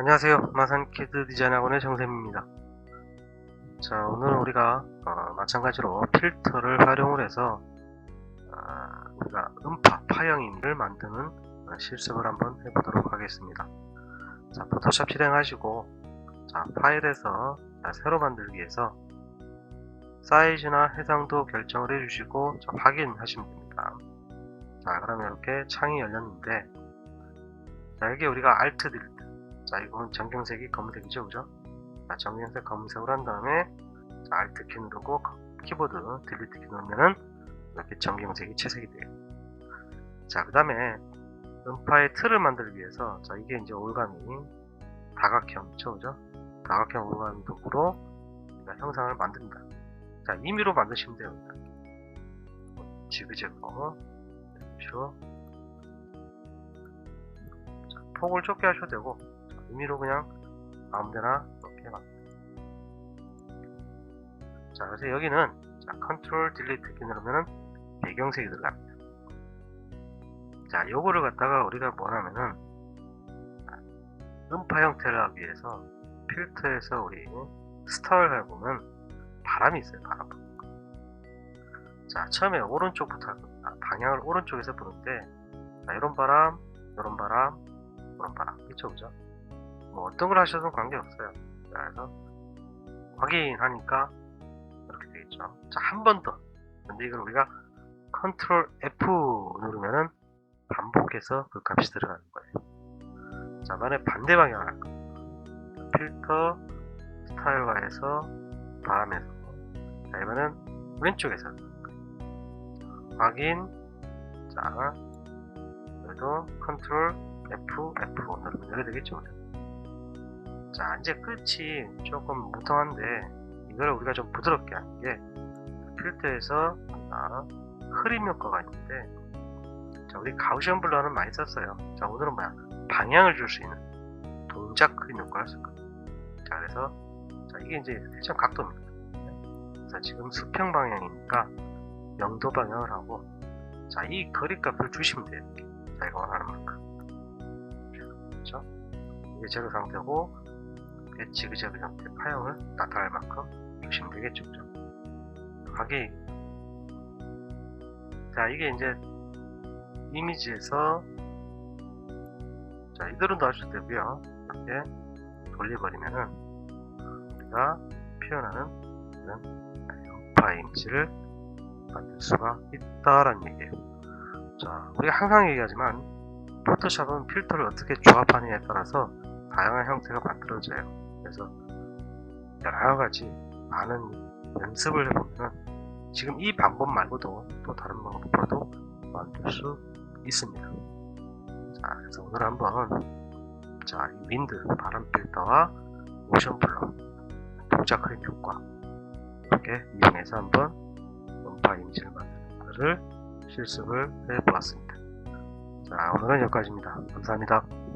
안녕하세요. 마산키드 디자인학원의 정샘입니다. 자, 오늘은 우리가 어, 마찬가지로 필터를 활용을 해서 아, 우리가 음파, 파형인을 만드는 어, 실습을 한번 해보도록 하겠습니다. 자, 포토샵 실행하시고 자, 파일에서 자, 새로 만들기에서 사이즈나 해상도 결정을 해주시고 자, 확인하시면 됩니다. 자, 그러면 이렇게 창이 열렸는데 자, 여기 우리가 Alt 딜리트 자, 이건 정경색이 검은색이죠, 그죠? 자, 정경색 검은색으로 한 다음에 자, Alt 키 누르고 키보드 딜리트 키 누르면은 이렇게 정경색이 채색이 돼요. 자, 그 다음에 음파의 틀을 만들기 위해서 자, 이게 이제 올가미 다각형이죠, 그죠? 다각형 올가미 도구로 형상을 만듭니다. 자, 임의로 만드시면 돼요. 지그재그로 폭을 좁게 하셔도 되고 자, 임의로 그냥 아무데나 이렇게 막. 자, 그래서 여기는 자, 컨트롤 딜리트 키 누르면은 배경색이 들어갑니다. 자, 요거를 갖다가 우리가 뭐냐면은 음파 형태를 하기 위해서 필터에서 우리 스타일을 해보면 바람이 있어요, 바람. 자, 처음에 오른쪽부터 할 겁니다. 방향을 오른쪽에서 부는데, 자, 이런 바람, 이런 바람, 이런 바람. 그쵸, 그죠? 뭐 어떤 걸 하셔도 관계없어요. 자, 그래서 확인하니까 이렇게 되겠죠. 자, 한 번 더. 근데 이걸 우리가 컨트롤 F 누르면은 반복해서 그 값이 들어가는 거예요. 자, 만약 반대 방향을 할 겁니다. 필터, 스타일화에서 바람에서. 자, 이번엔 왼쪽에서. 확인. 자, 그래도 컨트롤 F, F 누르면 되겠죠. 자, 이제 끝이 조금 뭉텅한데, 이걸 우리가 좀 부드럽게 하는 게, 필터에서 자, 흐림 효과가 있는데, 자, 우리 가우시언 블러는 많이 썼어요. 자, 오늘은 뭐야? 방향을 줄 수 있는 동작 흐림 효과를 쓸 거예요. 자, 그래서, 자, 이게 이제 일정 각도입니다. 자, 지금 수평 방향이니까 0도 방향을 하고, 자, 이 거리 값을 주시면 돼요. 자기가 원하는 만큼. 그렇죠? 이게 제로 상태고, 이게 지그재그 형태 파형을 나타낼 만큼 되겠죠. 그죠? 확인. 자, 이게 이제 이미지에서 자 이대로도 하셔도 되고요 이렇게 돌려버리면은 우리가 표현하는 이런 음파 이미지를 만들 수가 있다라는 얘기예요 자 우리가 항상 얘기하지만 포토샵은 필터를 어떻게 조합하느냐에 따라서 다양한 형태가 만들어져요 그래서 여러 가지 많은 연습을 해보면 지금 이 방법 말고도 또 다른 방법으로도 만들 수 있습니다. 자, 그래서 오늘 한번 자, 이 윈드 바람 필터와 모션 블러 동작 흐림 효과 이렇게 이용해서 한번 음파 이미지를 만드는 것을 실습을 해 보았습니다. 자, 오늘은 여기까지입니다. 감사합니다.